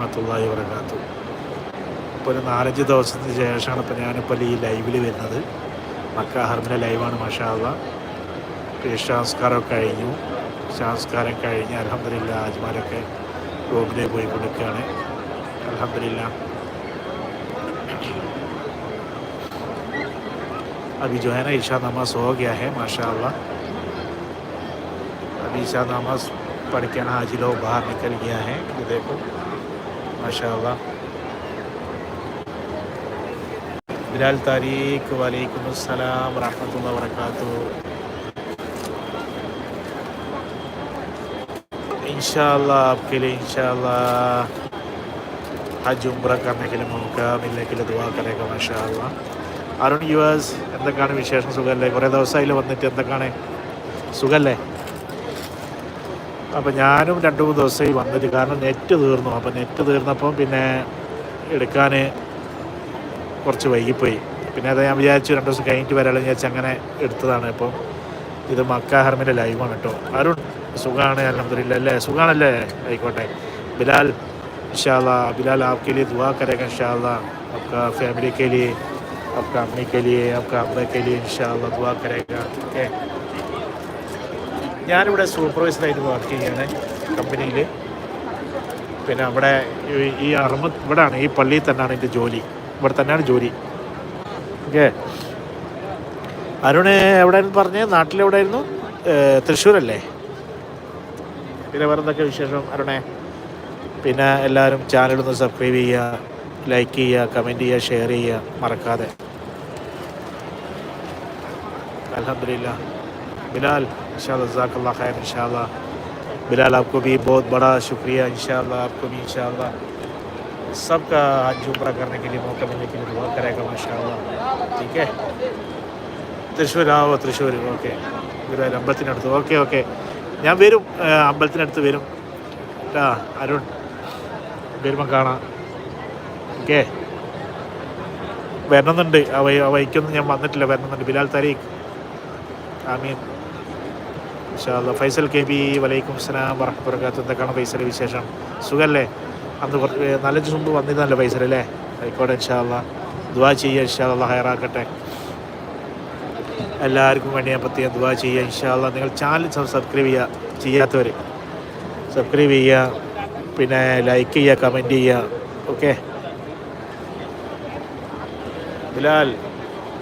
വറഹ്മത്തുള്ളാഹി വബറകാത്തു ഇപ്പോൾ ഒരു നാലഞ്ച് ദിവസത്തിന് ശേഷമാണ് ഇപ്പോൾ ഞാനിപ്പോൾ ഈ ലൈവിൽ വരുന്നത് മക്ക ഹർമിലെ ലൈവാണ് മഷാള്ള സംസ്കാരമൊക്കെ കഴിഞ്ഞു സംസ്കാരം കഴിഞ്ഞ് അലഹമില്ല ആജ്മാരൊക്കെ റൂമിലേക്ക് പോയി കൊടുക്കുകയാണ് അലഹമില്ല अभी जो है ना ईशा नमाज हो गया है माशाल्लाह अभी ईशा नमाज पढ़ के ना हाजी लोग बाहर निकल गया है ये देखो माशाल्लाह बिलाल तारीक वालेकुम अस्सलाम रहमतुल्लाह वरकatuh इंशाल्लाह आपके लिए इंशाल्लाह हज उम्र करने के लिए मौका मिलने के लिए दुआ करेगा माशाल्लाह അരുൺ യുവാസ് എന്തൊക്കെയാണ് വിശേഷം സുഖമല്ലേ കുറേ ദിവസമായില്ല വന്നിട്ട് എന്തൊക്കെയാണ് സുഖമല്ലേ അപ്പോൾ ഞാനും രണ്ട് മൂന്ന് ദിവസമായി വന്നിട്ട് കാരണം നെറ്റ് തീർന്നു. അപ്പോൾ നെറ്റ് തീർന്നപ്പം പിന്നെ എടുക്കാൻ കുറച്ച് വൈകിപ്പോയി. പിന്നെ അത് ഞാൻ വിചാരിച്ചു രണ്ട് ദിവസം കഴിഞ്ഞിട്ട് വരാമെന്ന് വിചാരിച്ച് അങ്ങനെ എടുത്തതാണ്. ഇപ്പം ഇത് മക്കാഹർമിന്റെ ലൈവാണ് കേട്ടോ. അരുൺ സുഖമാണ് അലഹമില്ല അല്ലേ? സുഖമാണല്ലേ ആയിക്കോട്ടെ. ബിലാൽ ഇൻഷാല്ല ബിലാൽ ആപ്കെ ലിയെ ദുആ കരേഗ ഇൻഷാല്ല ആപ്കാ ഫാമിലി കെ ലിയെ ആപ്കാ അമ്മി കെ ലിയെ ദുആ ഓക്കെ. ഞാനിവിടെ സൂപ്പർവൈസറായിട്ട് വർക്ക് ചെയ്യുകയാണ് കമ്പനിയിൽ പിന്നെ അവിടെ ഈ അറുമ ഇവിടെ ആണ് ഈ പള്ളിയിൽ തന്നെയാണ് എന്റെ ജോലി. ഇവിടെ തന്നെയാണ് ജോലി. ഓക്കെ. അരുണ് എവിടെയായിരുന്നു പറഞ്ഞത് നാട്ടിലെവിടെയായിരുന്നു തൃശ്ശൂരല്ലേ? പിന്നെ വേറെ എന്തൊക്കെ വിശേഷം അരുണേ? പിന്നെ എല്ലാവരും ചാനലൊന്ന് സബ്സ്ക്രൈബ് ചെയ്യുക ലൈക്ക് ചെയ്യുക കമന്റ് ചെയ്യുക ഷെയർ ചെയ്യുക മറക്കാതെ. അലഹദില്ല बिलाल इंशाल्लाह जजाकल्लाह खैर इंशाल्लाह बिलाल आपको भी बहुत बड़ा शुक्रिया इंशाल्लाह आपको भी इंशाल्लाह सबका हज उम्र करने के लिए मौका मिलने के लिए दुआ करेगा माशाल्लाह ठीक है തൃശ്ശൂർ ആ ഓ തൃശ്ശൂർ ഓക്കെ ഗുരുവായൂർ അമ്പലത്തിനടുത്ത് ഓക്കെ ഓക്കെ ഞാൻ വരും ആ, അമ്പലത്തിനടുത്ത് വരും ആ അരുൺ വരുമ്പം കാണാം ഓക്കെ വരണമെന്നുണ്ട് ആ വഴി ആ വഴിക്കൊന്നും ഞാൻ വന്നിട്ടില്ല വരണമെന്നുണ്ട് ബിലാൽ താരീഖ് ആമീൻ ഇൻഷാല്ല ഫൈസൽ കെ ബി വലൈക്കും സ്ലാം വറഹബർക്കാത്ത എന്തൊക്കെയാണ് ഫൈസൽ വിശേഷം? സുഖമല്ലേ അന്ന് കുറച്ച് നാലഞ്ച് മുമ്പ് വന്നിരുന്നല്ലോ ഫൈസൽ അല്ലേ? ആയിക്കോട്ടെ ഇൻഷാല്ല ദുവാ ചെയ്യുക ഇൻഷാല്ല ഹയറാക്കട്ടെ എല്ലാവർക്കും വേണ്ടി ഞാൻ പ്രത്യേകം ദുവാ ചെയ്യുക ഇൻഷാല്ല നിങ്ങൾ ചാനൽ സബ്സ്ക്രൈബ് ചെയ്യുക ചെയ്യാത്തവർ സബ്സ്ക്രൈബ് ചെയ്യുക പിന്നെ ലൈക്ക് ചെയ്യുക കമന്റ് ചെയ്യുക ഓക്കെ ബിലാൽ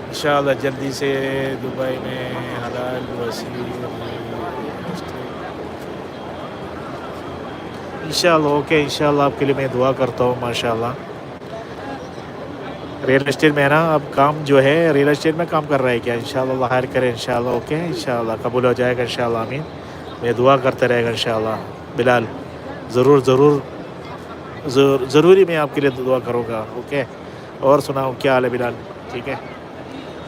ഇൻഷാല്ല ജൽദി സേ ദുബായ് മേ انشاءاللہ اوکے انشاءاللہ آپ کے لیے میں دعا کرتا ہوں ماشاءاللہ ریئل اسٹیٹ میں نا اب کام جو ہے ریئل اسٹیٹ میں کام کر رہا ہے کیا انشاءاللہ اللہ خیر کرے انشاءاللہ اوکے انشاءاللہ قبول ہو جائے گا انشاءاللہ امین میں دعا کرتا رہے گا انشاءاللہ بلال ضرور ضرور ضروری میں آپ کے لیے دعا کروں گا اوکے اور سناؤں کیا حال ہے بلال ٹھیک ہے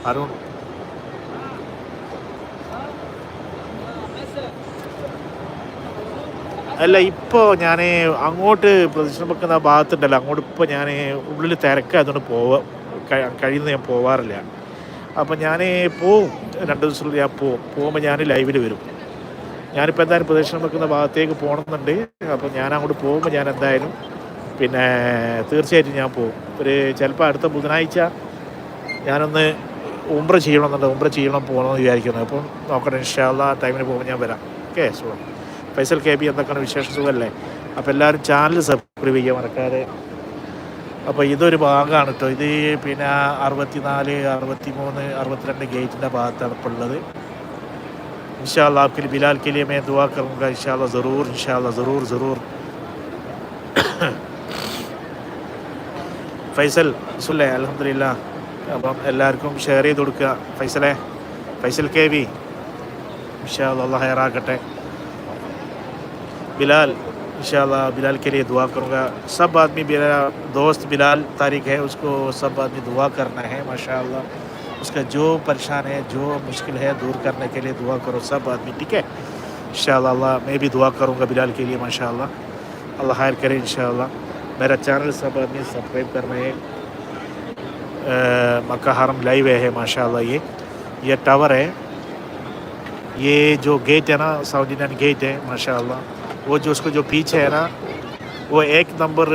ہارون അല്ല ഇപ്പോൾ ഞാൻ അങ്ങോട്ട് പ്രദക്ഷിണം വെക്കുന്ന ഭാഗത്തുണ്ടല്ലോ. അങ്ങോട്ട് ഇപ്പോൾ ഞാൻ ഉള്ളിൽ തിരക്കായതുകൊണ്ട് പോവാ കഴി- കഴിയുന്ന ഞാൻ പോവാറില്ല. അപ്പം ഞാൻ പോവും. രണ്ട് ദിവസത്തിൽ ഞാൻ പോവും. പോകുമ്പോൾ ഞാൻ ലൈവിൽ വരും. ഞാനിപ്പോൾ എന്തായാലും പ്രദക്ഷിണം വെക്കുന്ന ഭാഗത്തേക്ക് പോകണമെന്നുണ്ട് അപ്പോൾ ഞാൻ അങ്ങോട്ട് പോകുമ്പോൾ ഞാൻ എന്തായാലും പിന്നെ തീർച്ചയായിട്ടും ഞാൻ പോകും ഒരു ചിലപ്പോൾ അടുത്ത ബുധനാഴ്ച ഞാനൊന്ന് ഉംറ ചെയ്യണമെന്നുണ്ട്. ഉംറ ചെയ്യണം പോകണമെന്ന് വിചാരിക്കുന്നത് അപ്പം നോക്കട്ടെ ഇൻഷാല്ല ടൈമിന് പോകുമ്പോൾ ഞാൻ വരാം. ഓക്കെ സുഖം. ഫൈസൽ കെ ബി എന്നൊക്കെയാണ് വിശേഷ സുഖമല്ലേ? അപ്പോൾ എല്ലാവരും ചാനൽ സബ്സ്ക്രൈബ് ചെയ്യുക മറക്കാതെ. അപ്പോൾ ഇതൊരു ഭാഗമാണ് കേട്ടോ. ഇത് പിന്നെ അറുപത്തിനാല് അറുപത്തി മൂന്ന് അറുപത്തിരണ്ട് ഗേറ്റിന്റെ ഭാഗത്താണ് ഇപ്പോൾ ഉള്ളത്. ഇൻഷാല്ലാ ആപ്പിൽ ബിലാൽ കിലിയ മേ ദുവാ കറുക ഇൻഷാല്ല ജറൂർ ഇൻഷാല്ല ജറൂർ ജറൂർ ഫൈസൽ സുല്ലേ അലഹമില്ല അപ്പം എല്ലാവർക്കും ഷെയർ ചെയ്ത് കൊടുക്കുക. ഫൈസലേ ഫൈസൽ കെ വി ഇൻഷാല്ല ഹയറാക്കട്ടെ بلال، انشاءاللہ بلال کے لیے دعا کروں گا۔ سب آدمی میرا دوست بلال طارق ہے، اس کو سب آدمی دعا کرنا ہے، ماشاءاللہ۔ اس کا جو پریشان ہے، جو مشکل ہے دور کرنے کے لیے دعا کرو سب آدمی، ٹھیک ہے؟ انشاءاللہ اللہ میں بھی دعا کروں گا بلال کے لیے، ماشاءاللہ۔ اللہ خیر کرے، انشاءاللہ۔ میرا چینل سب آدمی سبسکرائب کرنا ہے مکہ حرم لائیو ہے، ماشاءاللہ یہ۔ یہ ٹاور ہے۔ یہ جو گیٹ ہے نا ساؤتھ انڈین گیٹ ہے، ماشاءاللہ۔ وہ جو اس کو جو پیچھے ہے نا، وہ ایک نمبر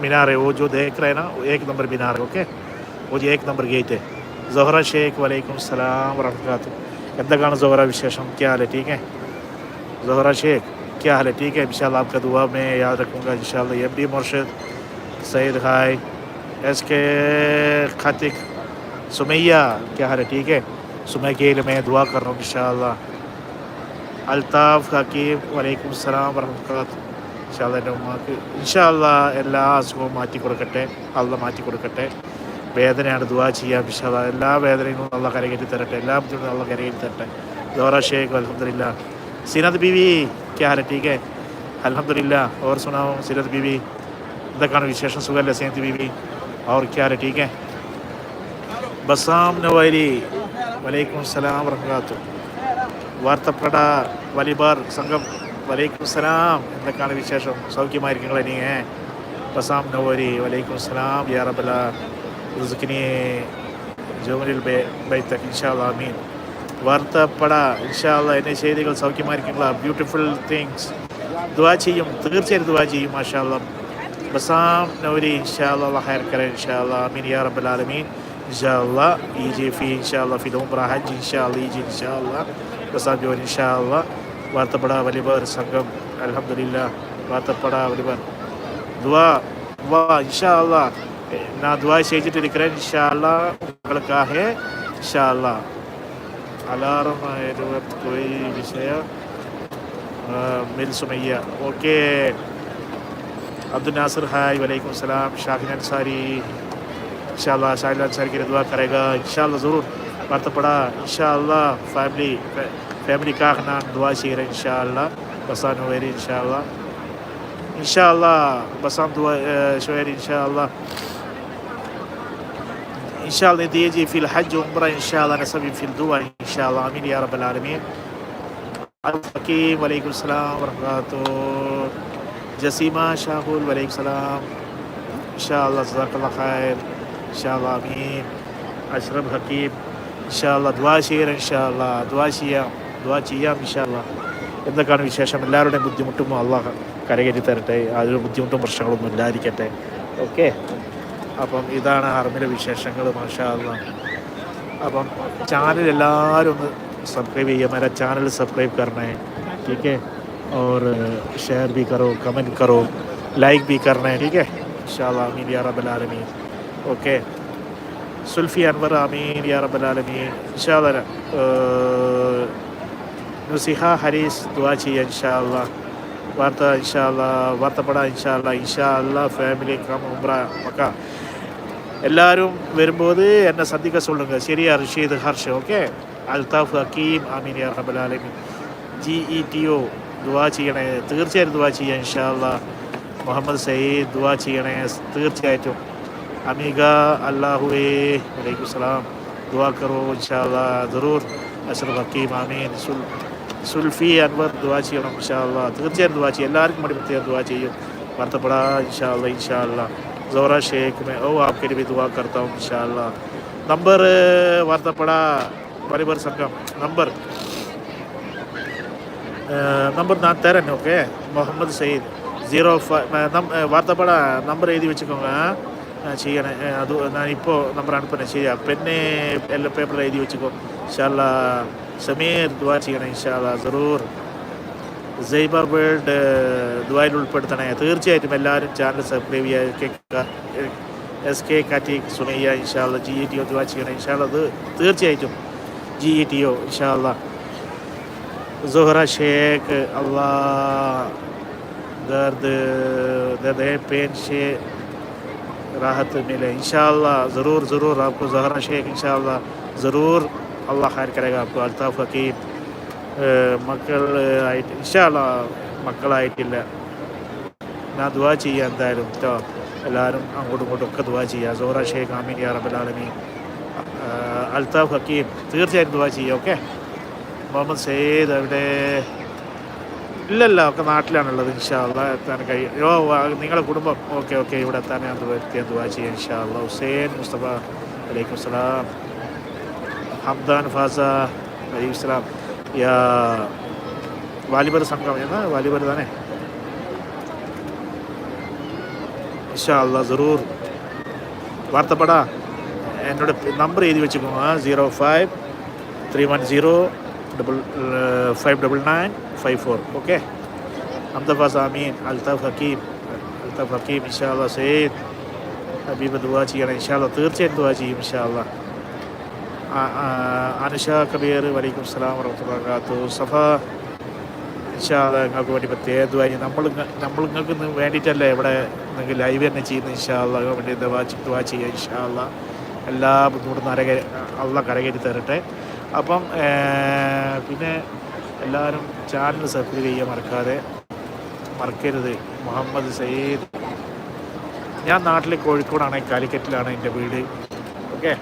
مینار ہے، وہ جو دیکھ رہے ہیں نا، وہ ایک نمبر مینار ہے، اوکے؟ وہ جو ایک نمبر گیٹ ہے۔ زہرا شیخ، وعلیکم السلام ورحمۃ اللہ۔ گندگان زہرا وشیشم، کیا حال ہے؟ ٹھیک ہے؟ زہرا شیخ، کیا حال ہے؟ ٹھیک ہے؟ انشاءاللہ آپ کا دعا میں یاد رکھوں گا، انشاءاللہ۔ یہ بھی مرشد سعید خائے ایس کے خاطق سمیہ، کیا حال ہے؟ ٹھیک ہے؟ سمیہ کے لیے میں دعا کر رہا ہوں، انشاءاللہ۔ അൽത്താഫ് ഹക്കീം വലൈക്കും അസ്സലാം വർഹമത്ത് ഇൻഷാല്ല എന്റെ ഉമ്മാക്ക് ഇൻഷാല്ല എല്ലാ അസുഖവും മാറ്റി കൊടുക്കട്ടെ. അള്ള മാറ്റി കൊടുക്കട്ടെ. വേദനയാണ് ദുവാ ചെയ്യാം ഇൻഷാല്ല എല്ലാ വേദനകളും നല്ല കരകയറ്റി തരട്ടെ. എല്ലാ ബുദ്ധിമുട്ടും നല്ല കരകയറ്റി തരട്ടെ. ദോറ ഷേഖ് അലഹമില്ല സീനത്ത് ബീവി ക്യാ ഹര ടീക്കെ അലഹമില്ല ഓർ സുനാവും സീനത്ത് ബീവി. എന്തൊക്കെയാണ് വിശേഷം. സുഖമല്ലേ സീനത്ത് ബീവി? ഓർ ക്യാ ഹര ടീക്കെ ബസാം നവരി വലൈക്കും സലാം വർഹമാത്തു വാർത്തപ്പട വലിബാർ സംഘം വലൈക്കും സലാം എന്തൊക്കെയാണ് വിശേഷം സൗഖ്യമായിരിക്കും നീ ബസാം നവോരി വലൈക്കും സലാം യാ റബല റിസുക്കിനി ജോമനിൽ ബൈത്തക് ഇൻഷാല്ലാ അമീൻ വാർത്തപ്പട ഇൻഷാല്ല എന്നെ ചെയ്തികൾ സൗഖ്യമായിരിക്കുള്ള ബ്യൂട്ടിഫുൾ തിങ്സ് ദുവാ ചെയ്യും തീർച്ചയായും ദുവാ ചെയ്യും മാഷാല്ല ബസാം നവരി ഇൻഷാല്ല ഹയർ കര ഇൻഷാല്ല അമീൻ യാ റബ്ബൽ İnşallah. İyice fi inşallah. Fil umra hac inşallah. İyice inşallah. Prasad ജോൻ inshallah വാർത്തപ്പട വലിബർ സംഘം അലഹമില്ല വാർത്തപ്പട വലിബർ ദ്വാ വാ ഇൻഷാള്ള நான் துவா செஞ்சுட்டு இருக்கிறேன் இன்ஷால்லா உங்களுக்காக இன்ஷால்லா அலாரம் இருபத்துறை விஷயம் மில் சுமையா ஓகே அப்துல் நாசர் ஹாய் வலைக்கம் சலாம் ஷாஹின் அன்சாரி انشاءاللہ شاہ اللہ سر کے لیے دعا کرے گا۔ انشاءاللہ ضرور۔ پڑھتا پڑا انشاءاللہ فیملی فیملی کا اخنا دعا شیر شاء انشاءاللہ۔ بسان ویری انشاءاللہ۔ انشاءاللہ بسان دعا شعر انشاءاللہ۔ انشاءاللہ دیے جی فی الحج عمرہ انشاءاللہ نصبی فی الدعا انشاءاللہ۔ آمین یا رب العالمین۔ الفقیم وعلیکم السلام ورحمۃ جسیمہ شاہول وعلیکم السلام۔ ان شاء اللہ جزاک اللہ خیر۔ ഇൻഷാല്ലാ ദുആ ചെയ്യാം ദുആ ചെയ്യാം ഇൻഷാല്ലാ എന്തൊക്കെയാണ് വിശേഷം എല്ലാവരുടെയും ബുദ്ധിമുട്ടും അള്ളാഹ് കരകയറ്റി തരട്ടെ അതിൽ ബുദ്ധിമുട്ടും പ്രശ്നങ്ങളൊന്നും ഇല്ലാതിരിക്കട്ടെ ഓക്കെ അപ്പം ഇതാണ് ഹർമിലെ വിശേഷങ്ങൾ മാഷാ അള്ളാ അപ്പം ചാനൽ എല്ലാവരും ഒന്ന് സബ്സ്ക്രൈബ് ചെയ്യുക मेरा चैनल सब्सक्राइब करना है ठीक है और शेयर भी करो कमेंट करो लाइक भी करना है ठीक है इंशाल्लाह आमीन या रब्बल आलमीन ओके സുൽഫി അൻവർ ആമീൻ യാ റബ്ബൽ ആലമീൻ ഇൻഷാല്ല നുസിഹ ഹരീസ് ദുആ ചെയ്യുക ഇൻഷാല്ല വാർത്ത ഇൻഷാല്ല വാർത്തപ്പെട ഇൻഷാല്ല ഇൻഷാല്ല ഫാമിലി കം ഉംറ മക്ക എല്ലാവരും വരുമ്പോൾ എന്നെ സദ്യക്ക சொல்லுங்க ശരിയാ റഷീദ് ഹർഷ ഓക്കെ അൽതാഫ് ഹക്കീം ആമീൻ യാ റബ്ബൽ ആലമീൻ ജി ഇ ടി ഒ ദുആ ചെയ്യണേ തീർച്ചയായിട്ടും ദുആ ചെയ്യുക ഇൻഷാല്ല മുഹമ്മദ് സയ്യിദ് ദുആ ചെയ്യണേ തീർച്ചയായിട്ടും अमीगा अल्लाह हुए वालेकुम सलाम दुआ करो इंशाल्लाह ज़रूर அஸ்ரப் ஹக்கீம் ஆமீன் சுல் சுல்ஃபி அன்வர் துவா செய்யணும் இன்ஷா அல்லா திருச்சேர் துவா செய்யும் எல்லாருக்கும் மடிப்பத்தையும் துவா செய்யும் வருத்தப்படா இன்ஷா அல்லா இன்ஷா அல்லா ஜோரா ஷேக் மே ஓ ஆப்கே लिए दुआ करता हूँ इंशाल्लाह नंबर वार्तापड़ा परिवार संगम नंबर நம்பர் நான் தரேன் okay Mohammed Sayeed zero five நம் வார்த்தைப்பட நம்பர் எழுதி வச்சுக்கோங்க ചെയ്യണേ. അത് ഞാനിപ്പോൾ നമ്മുടെ അണുപ്പനെ ചെയ്യാം. പെന്നെ എല്ലാ പേപ്പർ എഴുതി വെച്ചിക്കോ. ഇൻഷാല്ല സമീർ ദ്വാ ചെയ്യണേ ഇൻഷാല്ല സറൂർ. സൈബ വേൾഡ് ദ്വായിൽ ഉൾപ്പെടുത്തണേ. തീർച്ചയായിട്ടും എല്ലാവരും ചാനൽ സബ്സ്ക്രൈബ് ചെയ്യുക എസ് കെ കാറ്റി സുമയ്യ ഇൻഷാല്ല ജി ഇ ടി ഒ ദ്വാ ചെയ്യണേ ഇൻഷാല്ല അത് തീർച്ചയായിട്ടും ജി ഇ ടി ഒ ഇൻഷാല്ല സുഹറ ഷേഖ് അള്ളാ ദർദ് ദേ പേൻ ഷേ راحت ملے۔ انشاءاللہ ضرور ضرور آپ کو زہرہ شیخ انشاءاللہ ضرور اللہ خیر کرے گا آپ کو۔ الطاف حکیم مکل آئیٹ ان شاء اللہ مکل دعا دیا زہرہ شیخ آمین الطاف حکیم تیار دعا اوکے محمد سید اوڑے ഇല്ലല്ല ഒക്കെ നാട്ടിലാണുള്ളത് ഇൻഷാല്ല എത്താൻ കഴിയും ഓ നിങ്ങളുടെ കുടുംബം. ഓക്കെ ഓക്കെ ഇവിടെ എത്താൻ ഞാൻ എത്തിയാൻ ദുവാ ചെയ്യാം ഇൻഷാല്ല ഹുസൈൻ മുസ്തഫ വലൈക്കും സലാം. ഹംദാൻ ഫാസ വലൈക്കും സലാം. യാ വാലിബർ സംഘം എന്നാ വാലിബർ തന്നെ. ഇൻഷാ അല്ലാ ജറൂർ വാർത്തപ്പെടാ. എന്നോട് നമ്പർ എഴുതി വെച്ചിരിക്കുന്നു zero five three one zero double five double nine five four okay അംതഫ സാമീൻ അൽതഫ് ഹക്കീം അൽതഫ് ഹക്കീം ഇഷാല സെയ്ദ് ഹബീബ് ദുവാ ചെയ്യണം ഇഷാല തീർച്ചയായും ദുവാ ചെയ്യും ഇഷാല അനുഷ കബീർ വലൈക്കും സ്ലാം വാത്തു സഫ ഇഷാല നിങ്ങൾക്ക് വേണ്ടി പ്രത്യേക ദുവാ ചെയ്യും. നമ്മൾ നമ്മൾ നിങ്ങൾക്ക് വേണ്ടിയിട്ടല്ലേ ഇവിടെ നിങ്ങൾക്ക് ലൈവ് തന്നെ ചെയ്യുന്നത് ഇഷാല വേണ്ടി ദുവാ ദുവാ ചെയ്യുക ഇഷാല എല്ലാ ബുദ്ധിമുട്ടും അരകരി അള്ള കരകയറ്റി തരട്ടെ. അപ്പം പിന്നെ എല്ലാവരും ചാനൽ സബ്സ്ക്രൈബ് ചെയ്യാൻ മറക്കാതെ മറക്കരുത്. മുഹമ്മദ് സയ്യിദ്. ഞാൻ നാട്ടിൽ കോഴിക്കോടാണ് കാലിക്കറ്റിലാണ് എന്റെ വീട്. ഓക്കെ?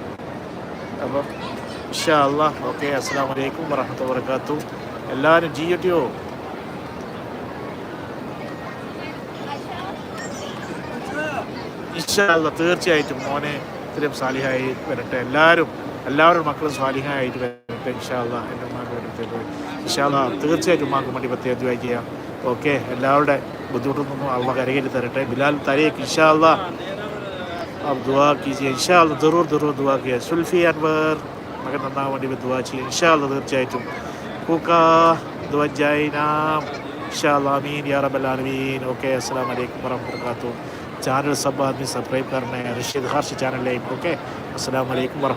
അപ്പം ഇൻഷാ അല്ലാ ഓക്കെ അസ്സാം വലൈക്കും വറഹമത്ത് വർക്കാത്തു എല്ലാവരും ജി ഇൻഷാ അല്ലാ തീർച്ചയായിട്ടും മോനെ ഇത്രയും സാലിഹായി വരട്ടെ. എല്ലാവരും എല്ലാവരും മക്കളും സ്വാലിഹായിട്ട് വരട്ടെ. ഇൻഷാ അല്ലാ എൻ്റെ ഉമ്മാക്ക് വരട്ടെ ഇൻഷാ അല്ലാ തീർച്ചയായിട്ടും ഉമ്മാക്ക് വേണ്ടി പ്രത്യേകം ദുആ ചെയ്യാം ഓക്കെ എല്ലാവരുടെ ബുദ്ധിമുട്ടൊന്നും അള്ള കരകയറ്റി തരട്ടെ ബിലാൽ തരേക്ക് ഇൻഷാ അല്ലാ आप दुआ कीजिए इंशाल्लाह ज़रूर ज़रूर दुआ कीजिए സുൽഫി അൻവർ മകൻ നന്നാൻ വേണ്ടി ദുവാ ചെയ്യും ഇൻഷാല്ല തീർച്ചയായിട്ടും കൂക്ക ദുവജൈനാം इंशाल्लाह आमीन या रब्बल आलमीन ओके अस्सलाम वालेकुम वरहमतुल्लाहि चैनल सब आदमी सब्सक्राइब करना है रशीद हर्ष चैनल है ओके अस्सलाम वालेकुम वरहमतुल्लाहि